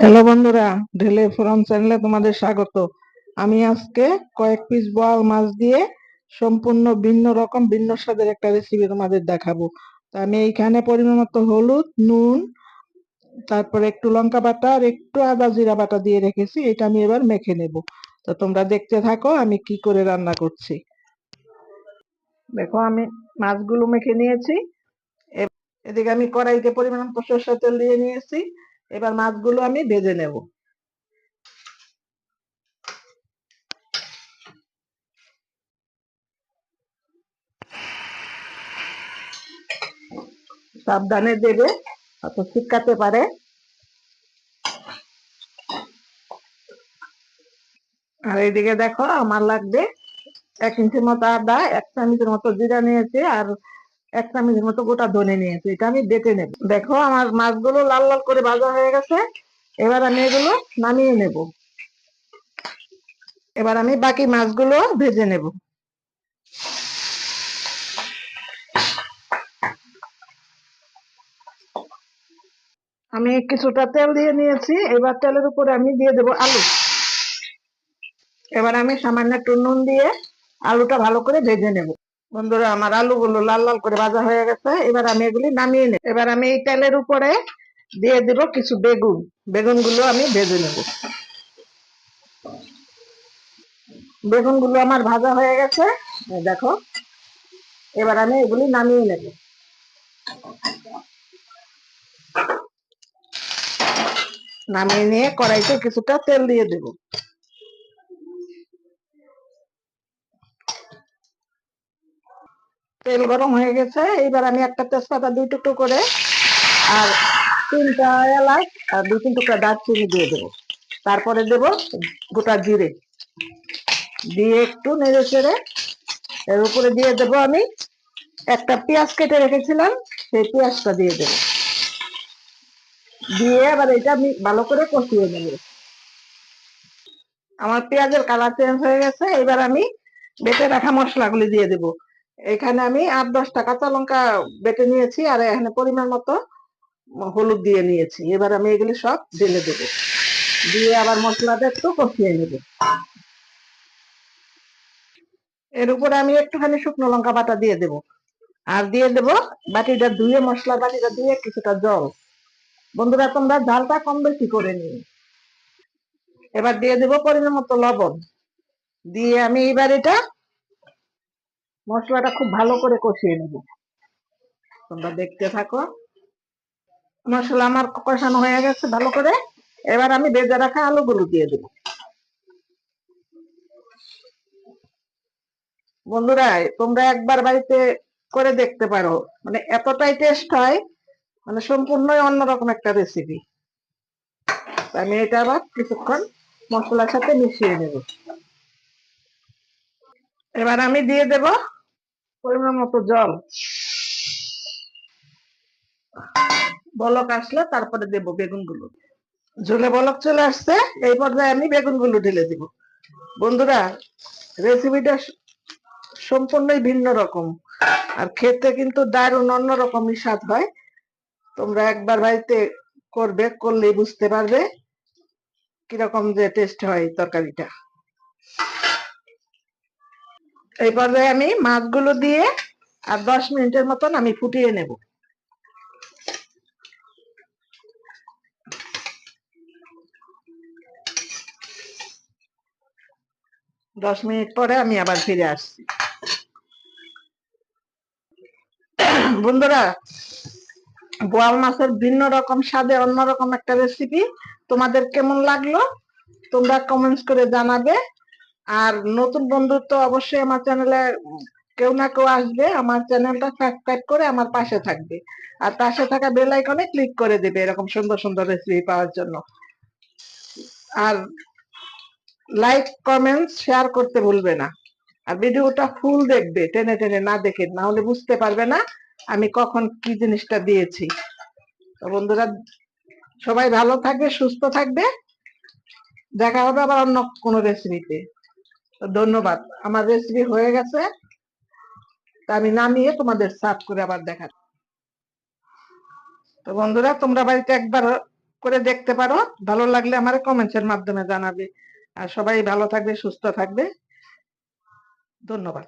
Hello বন্ধুরা, ঢেলে forum চ্যানেলে তোমাদের স্বাগত। আমি আজকে কয়েক পিস বোয়াল মাছ দিয়ে সম্পূর্ণ ভিন্ন রকম, ভিন্ন স্বাদের একটা রেসিপি তোমাদের দেখাবো। তা আমি এইখানে পরিমাণ মতো হলুদ, নুন, তারপরে একটু লঙ্কা বাটা আর একটু আদা জিরা বাটা দিয়ে রেখেছি, এটা আমি এবার মেখে নেব। তো তোমরা দেখতে থাকো আমি কি করে রান্না করছি। দেখো আমি মাছগুলো মেখে নিয়েছি। এদিকে আমি কড়াইতে পরিমাণ মতো সরষের তেল দিয়ে নিয়েছি। এবার মাছগুলো আমি ভেজে নেব। সাবধানে দেবে, অত ছিটকাতে পারে। আর এইদিকে দেখো, আমার লাগবে এক ইঞ্চির মতো আদা, এক চামচের মতো জিরা নিয়েছি, আর এক চামচের মতো গোটা ধনে নিয়েছি, এটা আমি বেটে নেব। দেখো, আমার মাছগুলো লাল লাল করে ভাজা হয়ে গেছে। এবার আমি এগুলো নামিয়ে নেব। এবার আমি বাকি মাছগুলো ভেজে নেব। আমি কিছুটা তেল দিয়ে নিয়েছি, এবার তেলের উপরে আমি দিয়ে দেব আলু। এবার আমি সামান্য একটু নুন দিয়ে আলুটা ভালো করে ভেজে নেব। বন্ধুরা, আমার আলুগুলো লাল লাল করে ভাজা হয়ে গেছে। এবার আমি এগুলি নামিয়ে নেব। এবার আমি এই তেলের উপরে দিয়ে দিব কিছু বেগুন। বেগুনগুলো আমি ভেজে নেব। বেগুনগুলো আমার ভাজা হয়ে গেছে। দেখো, এবার আমি এগুলি নামিয়ে নেব। নামিয়ে নিয়ে কড়াইতে কিছুটা তেল দিয়ে দেব। তেল গরম হয়ে গেছে। এবার আমি একটা তেজপাতা দুই টুকরো করে আর তিনটা এলাচ আর দুই, তিন টুকরা দারচিনি দিয়ে দেবো। তারপরে দেব গোটা জিরে। দিয়ে একটু নেড়ে চেড়ে এর উপরে দিয়ে দেব আমি একটা পেঁয়াজ কেটে রেখেছিলাম, সেই পেঁয়াজটা দিয়ে দেব। দিয়ে আবার এটা আমি ভালো করে কষিয়ে নেব। আমার পেঁয়াজের কালার চেঞ্জ হয়ে গেছে এবার আমি বেটে রাখা মশলাগুলি দিয়ে দেব। এখানে আমি আট দশটা কাঁচা লঙ্কা বেটে নিয়েছি আর এখানে পরিমাণ মতো হলুদ দিয়ে নিয়েছি। এবার আমি এগুলি সব ঢেলে দেব। দিয়ে আবার মশলাটা একটু কষিয়ে নেব। এর উপরে আমি একটুখানি শুকনো লঙ্কা বাটা দিয়ে দেব। আর দিয়ে দেব বাটিটা ধুয়ে, মশলা বাটিটা ধুয়ে কিছুটা জল। বন্ধুরা, তোমরা ঝালটা কম বেশি করে নিও। এবার দিয়ে দেব পরিমাণ মতো লবণ। দিয়ে আমি এবার এটা মশলাটা খুব ভালো করে কষিয়ে নেব। তোমরা দেখতে থাকো। মশলা আমার কষানো হয়ে গেছে ভালো করে। এবার আমি ভেজে রাখা আলুগুলো দিয়ে দেব। বন্ধুরা, তোমরা একবার বাড়িতে করে দেখতে পারো। মানে এতটাই টেস্ট হয় মানে সম্পূর্ণই অন্যরকম একটা রেসিপি আমি এটা আবার কিছুক্ষণ মশলার সাথে মিশিয়ে নেব। এবার আমি দিয়ে দেব পরিমাণ মতো জল। বলক আসলে, তারপরে দেব বেগুনগুলো। ঝোলে বলক চলে আসছে, এই পর্যায়ে আমি বেগুনগুলো ঢেলে দিব। বন্ধুরা রেসিপিটা সম্পূর্ণই ভিন্ন রকম। আর খেতে কিন্তু দারুণ অন্যরকমই স্বাদ হয়। তোমরা একবার বাড়িতে করবে, করলেই বুঝতে পারবে কীরকম যে টেস্ট হয় তরকারিটা। এই পর্যায়ে আমি মাছগুলো দিয়ে আর দশ মিনিটের মতন আমি ফুটিয়ে নেব। দশ মিনিট পরে আমি আবার ফিরে আসছি। বন্ধুরা, বোয়াল মাছের ভিন্ন রকম স্বাদে অন্যরকম একটা রেসিপি তোমাদের কেমন লাগল? তোমরা কমেন্টস করে জানাবে। আর নতুন বন্ধু তো অবশ্যই আমার চ্যানেলে কেউ না কেউ আসবে, আমার চ্যানেলটা সাবস্ক্রাইব করে আমার পাশে থাকবে। আর পাশে থাকা বেল আইকনে ক্লিক করে দেবে এরকম সুন্দর সুন্দর রেসিপি পাওয়ার জন্য। আর লাইক কমেন্টস শেয়ার করতে ভুলবে না। আর ভিডিওটা ফুল দেখবে, টেনে টেনে না দেখে, না হলে বুঝতে পারবে না আমি কখন কি জিনিসটা দিয়েছি। তো বন্ধুরা, সবাই ভালো থাকবে, সুস্থ থাকবে। দেখা হবে আবার অন্য কোনো রেসিপিতে ধন্যবাদ। আমার রেসিপি হয়ে গেছে। তা আমি নামিয়ে তোমাদের সার্ভ করে আবার দেখা তো বন্ধুরা, তোমরা বাড়িতে একবার করে দেখতে পারো। ভালো লাগলে আমার কমেন্টসের মাধ্যমে জানাবে। আর সবাই ভালো থাকবে, সুস্থ থাকবে। ধন্যবাদ।